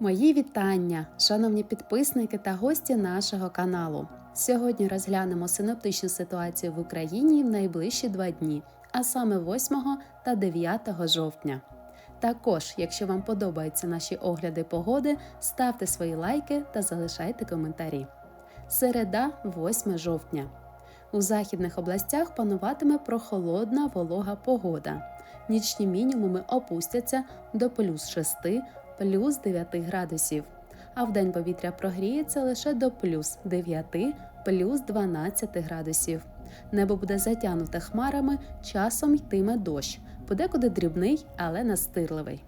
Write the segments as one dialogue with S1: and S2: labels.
S1: Мої вітання, шановні підписники та гості нашого каналу. Сьогодні розглянемо синоптичну ситуацію в Україні в найближчі два дні, а саме 8 та 9 жовтня. Також, якщо вам подобаються наші огляди погоди, ставте свої лайки та залишайте коментарі. Середа, 8 жовтня. У західних областях пануватиме прохолодна волога погода. Нічні мінімуми опустяться до плюс 6, плюс 9 градусів, а вдень повітря прогріється лише до плюс 9, плюс 12 градусів. Небо буде затягнуте хмарами, часом йтиме дощ, подекуди дрібний, але настирливий.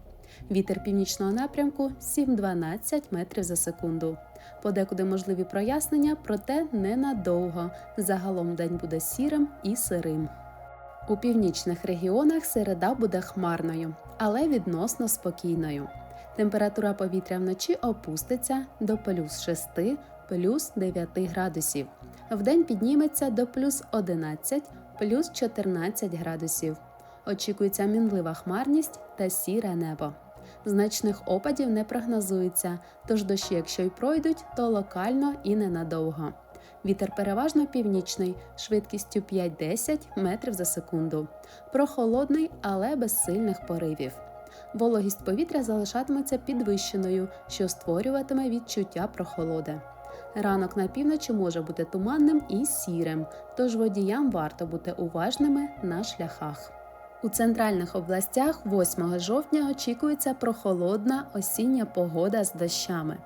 S1: Вітер північного напрямку 7-12 метрів за секунду. Подекуди можливі прояснення, проте ненадовго. Загалом день буде сірим і сирим. У північних регіонах середа буде хмарною, але відносно спокійною. Температура повітря вночі опуститься до плюс 6, плюс 9 градусів. Вдень підніметься до плюс 11, плюс 14 градусів. Очікується мінлива хмарність та сіре небо. Значних опадів не прогнозується, тож дощі, якщо й пройдуть, то локально і ненадовго. Вітер переважно північний, швидкістю 5-10 метрів за секунду. Прохолодний, але без сильних поривів. Вологість повітря залишатиметься підвищеною, що створюватиме відчуття прохолоди. Ранок на півночі може бути туманним і сірим, тож водіям варто бути уважними на шляхах. У центральних областях 8 жовтня очікується прохолодна осіння погода з дощами.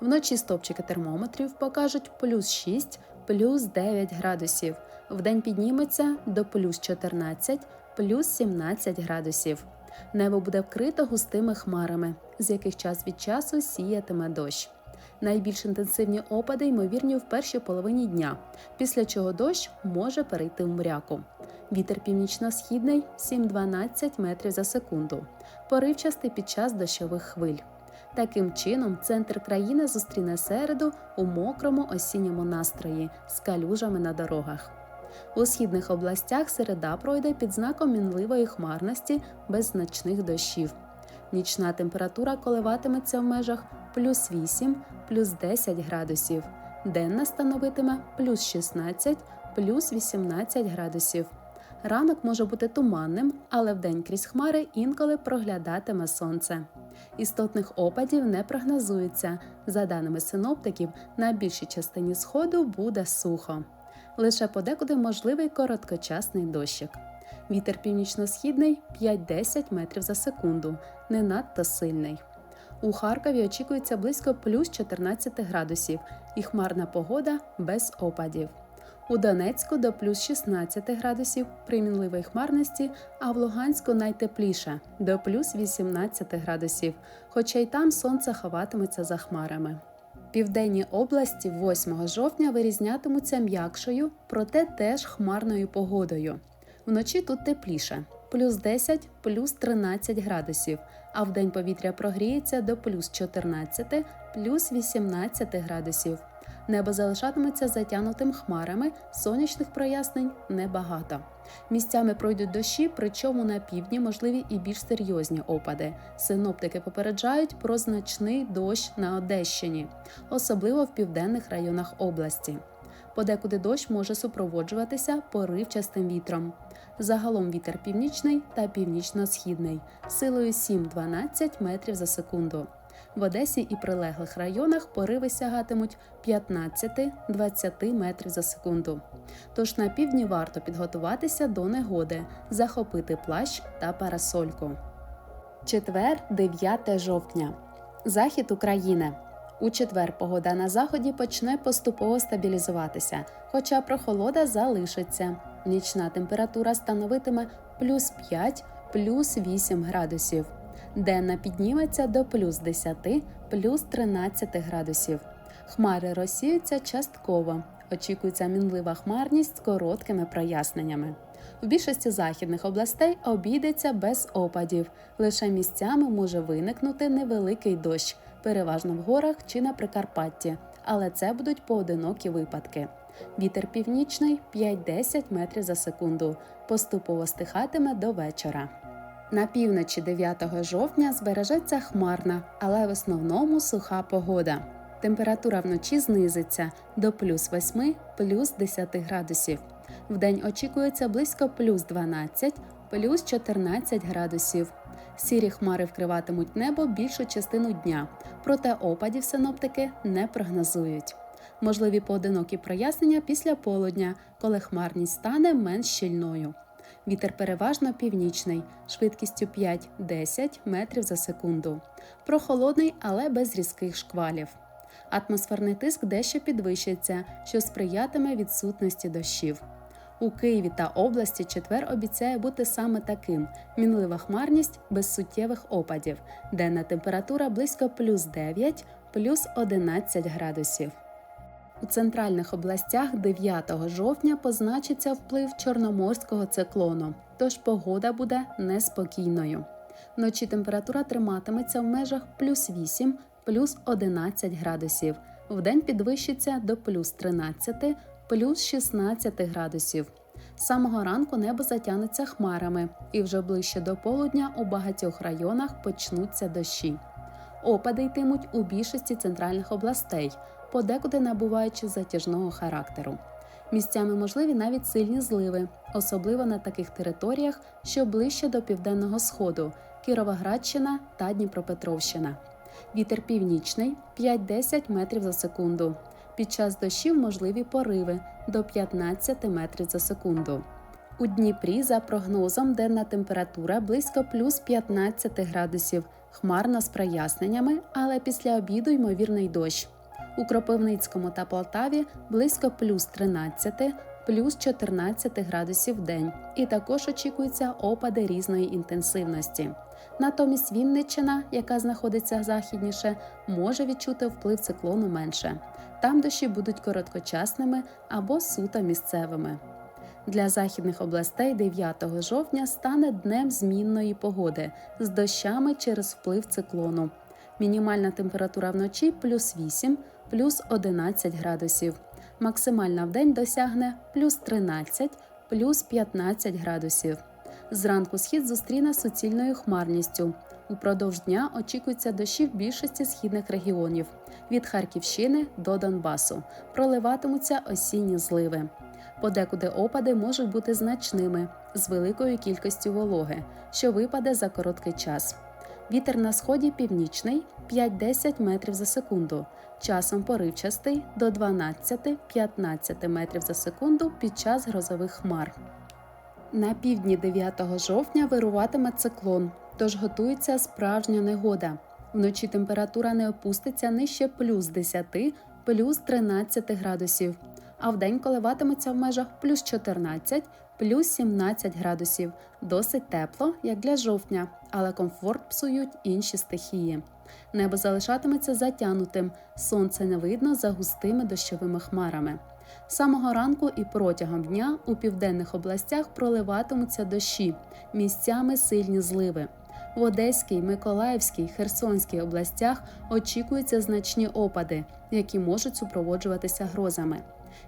S1: Вночі стопчики термометрів покажуть плюс 6, плюс 9 градусів. Вдень підніметься до плюс 14, плюс 17 градусів. Небо буде вкрито густими хмарами, з яких час від часу сіятиме дощ. Найбільш інтенсивні опади ймовірні в першій половині дня, після чого дощ може перейти в мряку. Вітер північно-східний 7-12 метрів за секунду, поривчастий під час дощових хвиль. Таким чином, центр країни зустріне середу у мокрому осінньому настрої з калюжами на дорогах. У східних областях середа пройде під знаком мінливої хмарності без значних дощів. Нічна температура коливатиметься в межах плюс 8, плюс 10 градусів, денна становитиме плюс 16, плюс 18 градусів. Ранок може бути туманним, але вдень крізь хмари інколи проглядатиме сонце. Істотних опадів не прогнозується. За даними синоптиків, на більшій частині сходу буде сухо. Лише подекуди можливий короткочасний дощик. Вітер північно-східний 5-10 метрів за секунду, не надто сильний. У Харкові очікується близько плюс 14 градусів і хмарна погода без опадів. У Донецьку до плюс 16 градусів при мінливій хмарності, а в Луганську найтепліше до плюс 18 градусів, хоча й там сонце ховатиметься за хмарами. Південні області 8 жовтня вирізнятимуться м'якшою, проте теж хмарною погодою. Вночі тут тепліше плюс 10, плюс 13 градусів, а в день повітря прогріється до плюс 14, плюс 18 градусів. Небо залишатиметься затянутим хмарами, сонячних прояснень небагато. Місцями пройдуть дощі, причому на півдні можливі і більш серйозні опади. Синоптики попереджають про значний дощ на Одещині, особливо в південних районах області. Подекуди дощ може супроводжуватися поривчастим вітром. Загалом вітер північний та північно-східний, силою 7-12 метрів за секунду. В Одесі і прилеглих районах пориви сягатимуть 15-20 метрів за секунду. Тож на півдні варто підготуватися до негоди, захопити плащ та парасольку. Четвер, 9 жовтня. Захід України. У четвер погода на заході почне поступово стабілізуватися, хоча прохолода залишиться. Нічна температура становитиме плюс 5, плюс 8 градусів. Денна підніметься до плюс 10, плюс 13 градусів. Хмари розсіються частково. Очікується мінлива хмарність з короткими проясненнями. В більшості західних областей обійдеться без опадів. Лише місцями може виникнути невеликий дощ, переважно в горах чи на Прикарпатті, але це будуть поодинокі випадки. Вітер північний 5-10 метрів за секунду. Поступово стихатиме до вечора. На півночі 9 жовтня збережеться хмарна, але в основному суха погода. Температура вночі знизиться до плюс 8, плюс 10 градусів. Вдень очікується близько плюс 12, плюс 14 градусів. Сірі хмари вкриватимуть небо більшу частину дня, проте опадів синоптики не прогнозують. Можливі поодинокі прояснення після полудня, коли хмарність стане менш щільною. Вітер переважно північний, швидкістю 5-10 метрів за секунду. Прохолодний, але без різких шквалів. Атмосферний тиск дещо підвищиться, що сприятиме відсутності дощів. У Києві та області четвер обіцяє бути саме таким: мінлива хмарність без суттєвих опадів, денна температура близько плюс 9, плюс 11 градусів. У центральних областях 9 жовтня позначиться вплив чорноморського циклону, тож погода буде неспокійною. Вночі температура триматиметься в межах плюс 8, плюс 11 градусів. Вдень підвищиться до плюс 13, плюс 16 градусів. З самого ранку небо затягнеться хмарами, і вже ближче до полудня у багатьох районах почнуться дощі. Опади йтимуть у більшості центральних областей, подекуди набуваючи затяжного характеру. Місцями можливі навіть сильні зливи, особливо на таких територіях, що ближче до південного сходу Кіровоградщина та Дніпропетровщина. Вітер північний 5-10 метрів за секунду. Під час дощів можливі пориви до 15 метрів за секунду. У Дніпрі, за прогнозом, денна температура близько плюс 15 градусів, хмарно з проясненнями, але після обіду ймовірний дощ. У Кропивницькому та Полтаві близько плюс 13, плюс 14 градусів в день, і також очікуються опади різної інтенсивності. Натомість Вінниччина, яка знаходиться західніше, може відчути вплив циклону менше. Там дощі будуть короткочасними або суто місцевими. Для західних областей 9 жовтня стане днем змінної погоди з дощами через вплив циклону. Мінімальна температура вночі плюс 8, плюс 11 градусів. Максимальна вдень досягне плюс 13, плюс 15 градусів. Зранку схід зустріне суцільною хмарністю. Упродовж дня очікуються дощі в більшості східних регіонів від Харківщини до Донбасу. Проливатимуться осінні зливи. Подекуди опади можуть бути значними з великою кількістю вологи, що випаде за короткий час. Вітер на сході північний 5-10 метрів за секунду, часом поривчастий до 12-15 метрів за секунду під час грозових хмар. На півдні 9 жовтня вируватиме циклон, тож готується справжня негода. Вночі температура не опуститься нижче плюс 10, плюс 13 градусів, а вдень коливатиметься в межах плюс 14, плюс 17 градусів. Досить тепло, як для жовтня, але комфорт псують інші стихії. Небо залишатиметься затянутим, сонце не видно за густими дощовими хмарами. З самого ранку і протягом дня у південних областях проливатимуться дощі, місцями сильні зливи. В Одеській, Миколаївській, Херсонській областях очікуються значні опади, які можуть супроводжуватися грозами.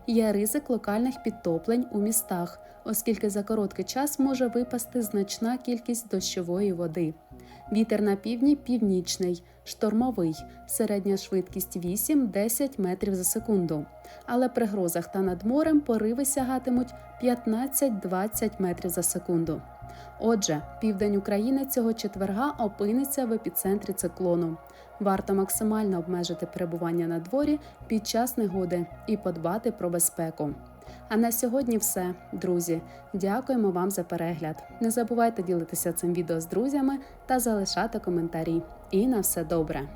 S1: Є ризик локальних підтоплень у містах, оскільки за короткий час може випасти значна кількість дощової води. Вітер на півдні північний, штормовий, середня швидкість 8-10 метрів за секунду. Але при грозах та над морем пориви сягатимуть 15-20 метрів за секунду. Отже, південь України цього четверга опиниться в епіцентрі циклону. Варто максимально обмежити перебування на дворі під час негоди і подбати про безпеку. А на сьогодні все, друзі. Дякуємо вам за перегляд. Не забувайте ділитися цим відео з друзями та залишати коментарі. І на все добре!